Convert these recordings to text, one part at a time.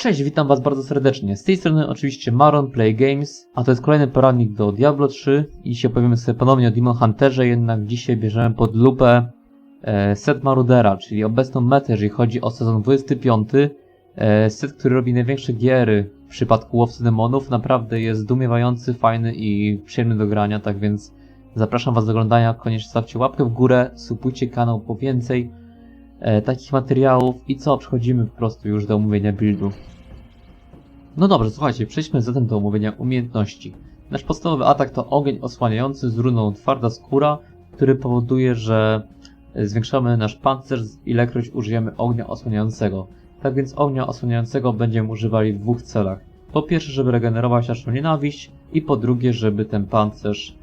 Cześć, witam was bardzo serdecznie. Z tej strony oczywiście Maron Play Games, a to jest kolejny poradnik do Diablo 3 i dzisiaj opowiemy sobie ponownie o Demon Hunterze, jednak dzisiaj bierzemy pod lupę e, set Marudera, czyli obecną metę, jeżeli chodzi o sezon 25. E, set, który robi największe giery w przypadku łowcy demonów, naprawdę jest zdumiewający, fajny i przyjemny do grania, tak więc zapraszam was do oglądania, koniecznie stawcie łapkę w górę, subujcie kanał po więcej e, takich materiałów i co, przechodzimy po prostu już do omówienia buildu. No dobrze, słuchajcie, przejdźmy zatem do omówienia umiejętności. Nasz podstawowy atak to ogień osłaniający z runą twarda skóra, który powoduje, że e, zwiększamy nasz pancerz ilekroć użyjemy ognia osłaniającego. Tak więc ognia osłaniającego będziemy używali w dwóch celach. Po pierwsze, żeby regenerować naszą nienawiść i po drugie, żeby ten pancerz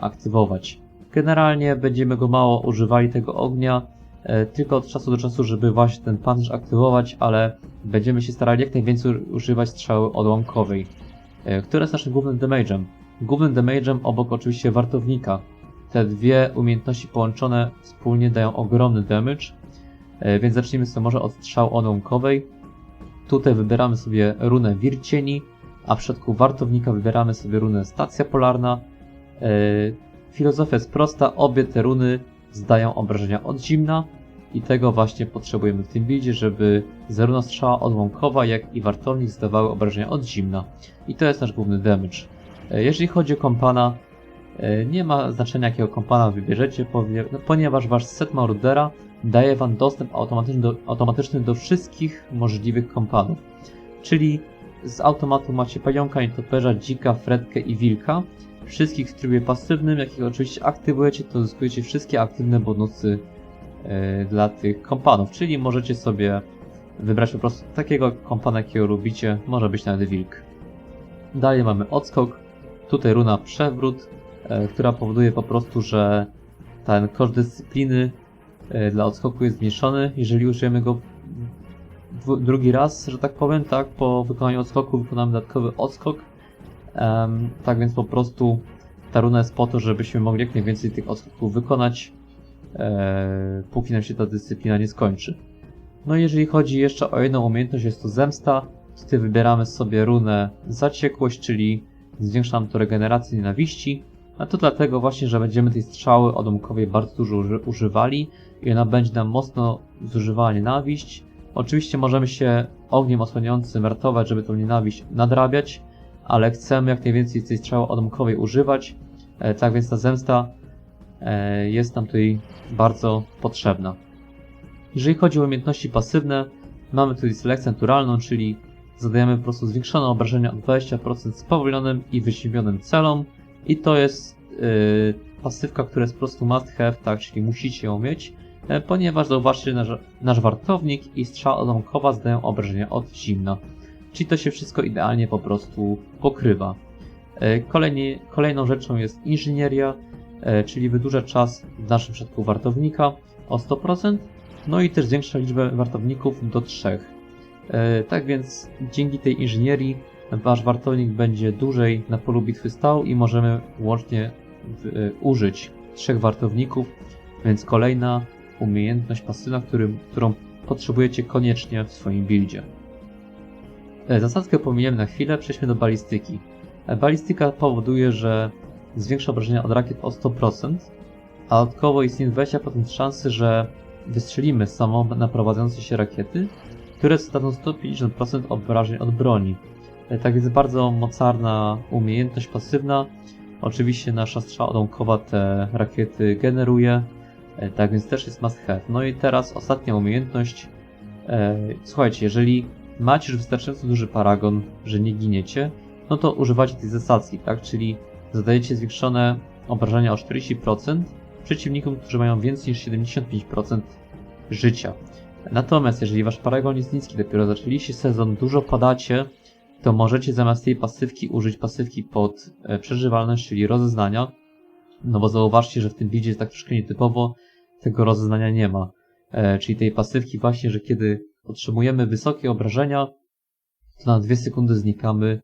aktywować. Generalnie będziemy go mało używali tego ognia, tylko od czasu do czasu, żeby właśnie ten pancerz aktywować, ale będziemy się starali jak najwięcej używać strzały odłamkowej, e, która jest naszym głównym damage'em. Głównym damage'em obok oczywiście wartownika. Te dwie umiejętności połączone wspólnie dają ogromny damage, e, więc zacznijmy sobie może od strzały odłamkowej. Tutaj wybieramy sobie runę Wircieni, a w przypadku wartownika wybieramy sobie runę Stacja Polarna. E, Filozofia jest prosta, obie te runy zdają obrażenia od zimna i tego właśnie potrzebujemy w tym buildzie, żeby zarówno strzała odłamkowa, jak i wartownik zdawały obrażenia od zimna. I to jest nasz główny damage. E, Jeżeli chodzi o kompana, e, nie ma znaczenia jakiego kompana wybierzecie, no, ponieważ wasz set Marudera daje wam dostęp automatyczny do, automatyczny do wszystkich możliwych kompanów. Czyli z automatu macie pająka, nietoperza, dzika, fretkę i wilka. Wszystkich w trybie pasywnym, jak ich oczywiście aktywujecie, to zyskujecie wszystkie aktywne bonusy e, dla tych kompanów, czyli możecie sobie wybrać po prostu takiego kompana, jakiego lubicie, może być nawet wilk. Dalej mamy odskok, tutaj runa przewrót, e, która powoduje po prostu, że ten koszt dyscypliny e, dla odskoku jest zmniejszony, jeżeli użyjemy go drugi raz, że tak powiem, tak, po wykonaniu odskoku wykonamy dodatkowy odskok, tak więc po prostu ta runa jest po to, żebyśmy mogli jak najwięcej tych odskoków wykonać, e, póki nam się ta dyscyplina nie skończy. No i jeżeli chodzi jeszcze o jedną umiejętność, jest to zemsta. Tutaj wybieramy sobie runę zaciekłość, czyli zwiększa nam to regenerację nienawiści. A to dlatego właśnie, że będziemy tej strzały odłamkowej bardzo dużo uży używali i ona będzie nam mocno zużywała nienawiść. Oczywiście możemy się ogniem osłaniającym ratować, żeby tą nienawiść nadrabiać, ale chcemy jak najwięcej tej strzały odłamkowej używać. E, tak więc ta zemsta e, jest nam tutaj bardzo potrzebna. Jeżeli chodzi o umiejętności pasywne, mamy tutaj selekcję naturalną, czyli zadajemy po prostu zwiększone obrażenia o 20% spowolnionym i wyziemionym celom i to jest yy, pasywka, która jest po prostu must have, tak, czyli musicie ją mieć, ponieważ zauważcie, nasz, nasz wartownik i strzała odłamkowa zdają obrażenia od zimna. Czyli to się wszystko idealnie po prostu pokrywa. E, Kolejnie, kolejną rzeczą jest inżynieria, e, czyli wydłuża czas w naszym przypadku wartownika o 100%, no i też zwiększa liczbę wartowników do 3. E, Tak więc dzięki tej inżynierii wasz wartownik będzie dłużej na polu bitwy stał i możemy łącznie w, użyć trzech wartowników, więc kolejna umiejętność którym, którą potrzebujecie koniecznie w swoim buildzie. E, Zasadzkę pominiemy na chwilę, przejdźmy do balistyki. E, Balistyka powoduje, że zwiększa obrażenia od rakiet o 100%, a dodatkowo istnieje 20% szansy, że wystrzelimy samo naprowadzające się rakiety, które zadadzą 150% obrażeń od broni. E, Tak więc bardzo mocarna umiejętność pasywna. Oczywiście nasza strzała odłamkowa te rakiety generuje, tak więc też jest must have. No i teraz ostatnia umiejętność. Słuchajcie, jeżeli macie już wystarczająco duży paragon, że nie giniecie, no to używacie tej zasadzki, tak? Czyli zadajecie zwiększone obrażenia o 40% przeciwnikom, którzy mają więcej niż 75% życia. Natomiast jeżeli wasz paragon jest niski, dopiero zaczęliście sezon, dużo padacie, to możecie zamiast tej pasywki użyć pasywki pod e, przeżywalność, czyli rozeznania. No bo zauważcie, że w tym buildzie jest tak troszkę nietypowo, tego rozeznania nie ma. E, czyli tej pasywki właśnie, że kiedy otrzymujemy wysokie obrażenia, to na 2 sekundy znikamy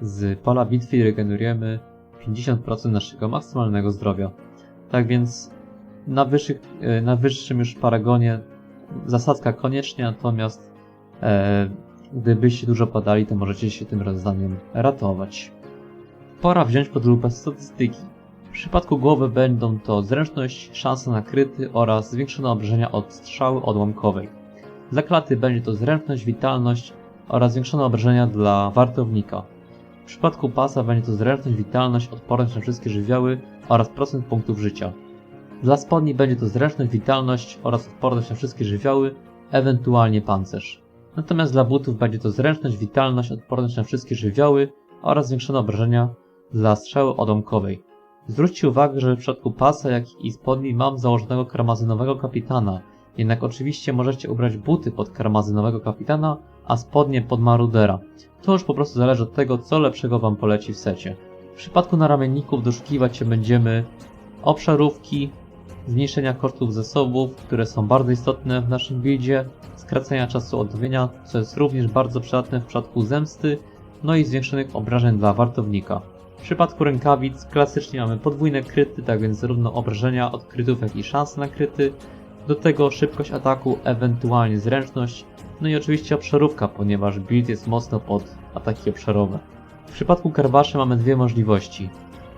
z pola bitwy i regenerujemy 50% naszego maksymalnego zdrowia. Tak więc na, wyższych, e, na wyższym już paragonie zasadzka koniecznie, natomiast e, gdybyście dużo padali, to możecie się tym rozdaniem ratować. Pora wziąć pod lupę statystyki. W przypadku głowy będą to zręczność, szansa na kryty oraz zwiększone obrażenia od strzały odłamkowej. Dla klaty będzie to zręczność, witalność oraz zwiększone obrażenia dla wartownika. W przypadku pasa będzie to zręczność, witalność, odporność na wszystkie żywioły oraz procent punktów życia. Dla spodni będzie to zręczność, witalność oraz odporność na wszystkie żywioły, ewentualnie pancerz. Natomiast dla butów będzie to zręczność, witalność, odporność na wszystkie żywioły oraz zwiększone obrażenia dla strzały odłamkowej. Zwróćcie uwagę, że w przypadku pasa, jak i spodni mam założonego karmazynowego kapitana, jednak oczywiście możecie ubrać buty pod karmazynowego kapitana, a spodnie pod marudera. To już po prostu zależy od tego, co lepszego wam poleci w secie. W przypadku naramienników doszukiwać się będziemy obszarówki, zmniejszenia kosztów zasobów, które są bardzo istotne w naszym buildzie, skracenia czasu odnowienia, co jest również bardzo przydatne w przypadku zemsty, no i zwiększonych obrażeń dla wartownika. W przypadku rękawic klasycznie mamy podwójne kryty, tak więc zarówno obrażenia od krytów, jak i szanse na kryty. Do tego szybkość ataku, ewentualnie zręczność, no i oczywiście obszarówka, ponieważ build jest mocno pod ataki obszarowe. W przypadku karbaszy mamy dwie możliwości.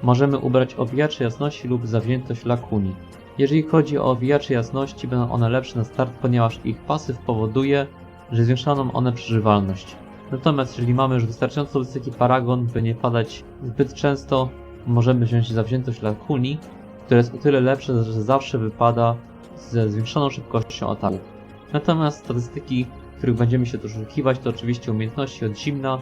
Możemy ubrać owijacze jasności lub zawziętość lakuni. Jeżeli chodzi o owijacze jasności, będą one lepsze na start, ponieważ ich pasyw powoduje, że zwiększają one przeżywalność. Natomiast jeżeli mamy już wystarczająco wysoki paragon, by nie padać zbyt często, możemy wziąć zawziętość lakuni, która jest o tyle lepsze, że zawsze wypada ze zwiększoną szybkością ataku. Natomiast statystyki, których będziemy się doszukiwać, to oczywiście umiejętności od zimna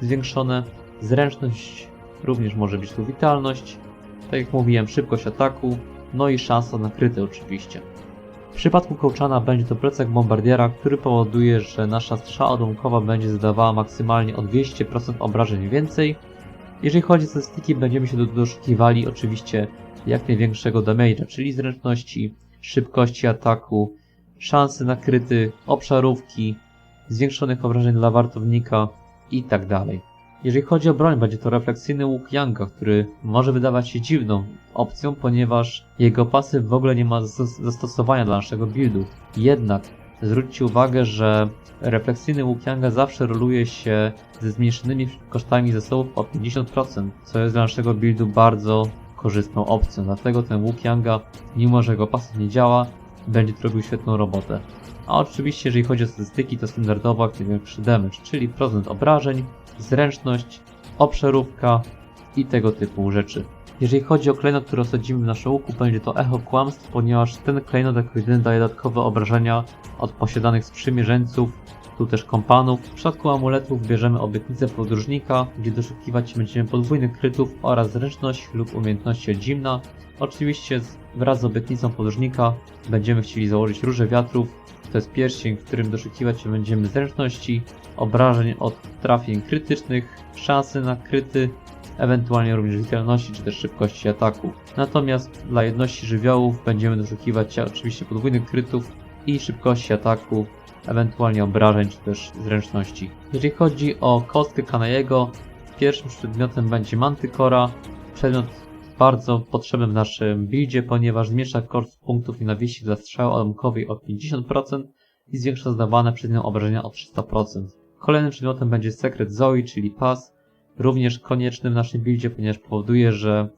zwiększone, zręczność również może być tu witalność, tak jak mówiłem, szybkość ataku, no i szansa na kryty oczywiście. W przypadku kołczana będzie to plecak bombardiera, który powoduje, że nasza strzała odłamkowa będzie zadawała maksymalnie o 200% obrażeń więcej. Jeżeli chodzi o statystyki, będziemy się do- doszukiwali oczywiście jak największego damage'a, czyli zręczności, szybkości ataku, szansy na kryty, obszarówki, zwiększonych obrażeń dla wartownika i tak. Jeżeli chodzi o broń, będzie to refleksyjny łuk Yanga, który może wydawać się dziwną opcją, ponieważ jego pasyw w ogóle nie ma zas- zastosowania dla naszego buildu. Jednak zwróćcie uwagę, że refleksyjny łuk Yanga zawsze roluje się ze zmniejszonymi kosztami zasobów o 50%, co jest dla naszego buildu bardzo korzystną opcją. Dlatego ten łuk Yanga, mimo że jego pasyw nie działa, będzie robił świetną robotę. A oczywiście, jeżeli chodzi o statystyki, to standardowo aktywujemy przy damage, czyli procent obrażeń, zręczność, obszarówka i tego typu rzeczy. Jeżeli chodzi o klejnot, który osadzimy w naszym łuku, będzie to echo kłamstw, ponieważ ten klejnot jako jedyny daje dodatkowe obrażenia od posiadanych sprzymierzeńców, tu też kompanów. W przypadku amuletów bierzemy obietnicę podróżnika, gdzie doszukiwać się będziemy podwójnych krytów oraz zręczność lub umiejętności zimna. Oczywiście wraz z obietnicą podróżnika będziemy chcieli założyć róże wiatrów, to jest pierścień, w którym doszukiwać się będziemy zręczności, obrażeń od trafień krytycznych, szansy na kryty, ewentualnie również witalności czy też szybkości ataku. Natomiast dla jedności żywiołów będziemy doszukiwać się oczywiście podwójnych krytów i szybkości ataku, ewentualnie obrażeń czy też zręczności. Jeżeli chodzi o kostkę Kanajego, pierwszym przedmiotem będzie Mantykora, przedmiot bardzo potrzebny w naszym buildzie, ponieważ zmniejsza koszt punktów nienawiści dla strzały odłamkowej o 50% i zwiększa zdawane przez nią obrażenia o 300%. Kolejnym przedmiotem będzie sekret Zoe, czyli pas, również konieczny w naszym buildzie, ponieważ powoduje, że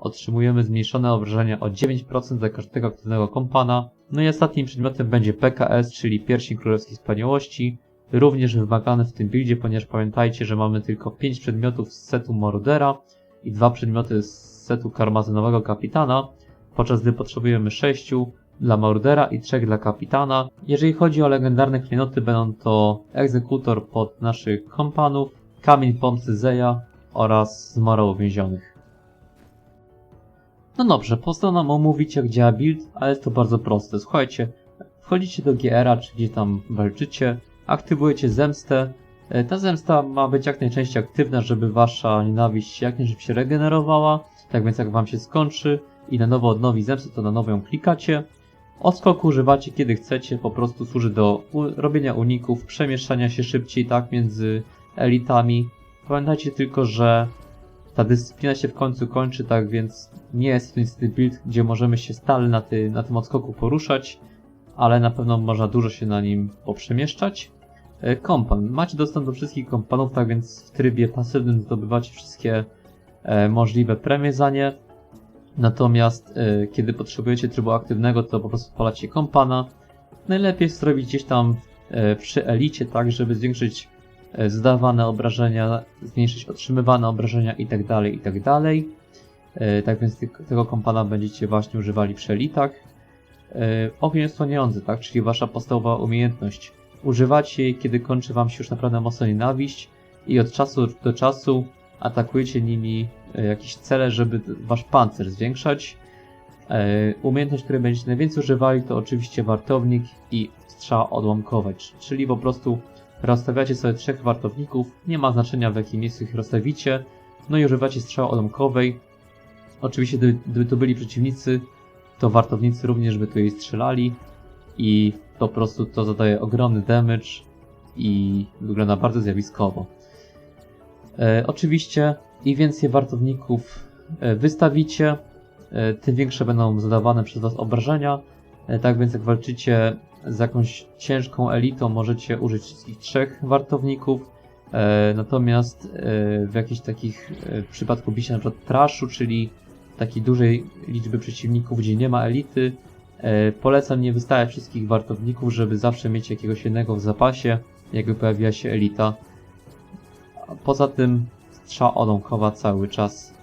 otrzymujemy zmniejszone obrażenia o 9% za każdego aktywnego kompana. No i ostatnim przedmiotem będzie PKS, czyli pierścień królewskiej wspaniałości, również wymagany w tym buildzie, ponieważ pamiętajcie, że mamy tylko 5 przedmiotów z setu Mordera i dwa przedmioty z setu karmazynowego kapitana, podczas gdy potrzebujemy 6 dla Mordera i 3 dla kapitana. Jeżeli chodzi o legendarne klejnoty, będą to egzekutor pod naszych kompanów, kamień pomsty Zeja oraz zmora uwięzionych. No dobrze, postaram omówić jak działa build, ale jest to bardzo proste. Słuchajcie, wchodzicie do GR-a, czy gdzie tam walczycie, aktywujecie zemstę. E, Ta zemsta ma być jak najczęściej aktywna, żeby wasza nienawiść jak najszybciej się regenerowała. Tak więc jak wam się skończy i na nowo odnowi zemstę, to na nowo ją klikacie. Odskoku używacie kiedy chcecie, po prostu służy do robienia uników, przemieszczania się szybciej tak między elitami. Pamiętajcie tylko, że ta dyscyplina się w końcu kończy, tak więc nie jest to niestety build, gdzie możemy się stale na, ty, na tym odskoku poruszać, ale na pewno można dużo się na nim poprzemieszczać. e, kompan. Macie dostęp do wszystkich kompanów, tak więc w trybie pasywnym zdobywacie wszystkie e, możliwe premie za nie. Natomiast e, kiedy potrzebujecie trybu aktywnego, to po prostu odpalacie kompana. Najlepiej zrobić gdzieś tam przy elicie, tak żeby zwiększyć zdawane obrażenia, zmniejszyć otrzymywane obrażenia itd. itd. E, Tak więc tego kompana będziecie właśnie używali przy elitach. E, Ogień osłaniający, tak, czyli wasza podstawowa umiejętność. Używacie jej, kiedy kończy wam się już naprawdę mocno nienawiść i od czasu do czasu atakujecie nimi e, jakieś cele, żeby wasz pancerz zwiększać. E, Umiejętność, której będziecie najwięcej używali, to oczywiście wartownik i strzała odłamkowa, c- czyli po prostu rozstawiacie sobie trzech wartowników, nie ma znaczenia w jakim miejscu ich rozstawicie, no i używacie strzały odłamkowej. Oczywiście, gdyby, gdyby to byli przeciwnicy, to wartownicy również by tu jej strzelali i po prostu to zadaje ogromny damage i wygląda bardzo zjawiskowo. E, oczywiście im więcej wartowników e, wystawicie, e, tym większe będą zadawane przez Was obrażenia. E, tak więc jak walczycie z jakąś ciężką elitą, możecie użyć wszystkich trzech wartowników. E, natomiast e, w jakichś takich e, przypadku bicia na przykład trashu, czyli takiej dużej liczby przeciwników, gdzie nie ma elity, e, polecam nie wystawiać wszystkich wartowników, żeby zawsze mieć jakiegoś jednego w zapasie, jakby pojawiła się elita. Poza tym strzała odłamkowa cały czas.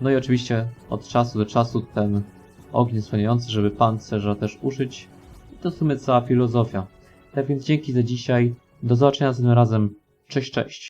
No i oczywiście od czasu do czasu ten ogień słaniający, żeby pancerza też użyć. To w sumie cała filozofia. Tak więc dzięki za dzisiaj. Do zobaczenia następnym razem. Cześć, cześć.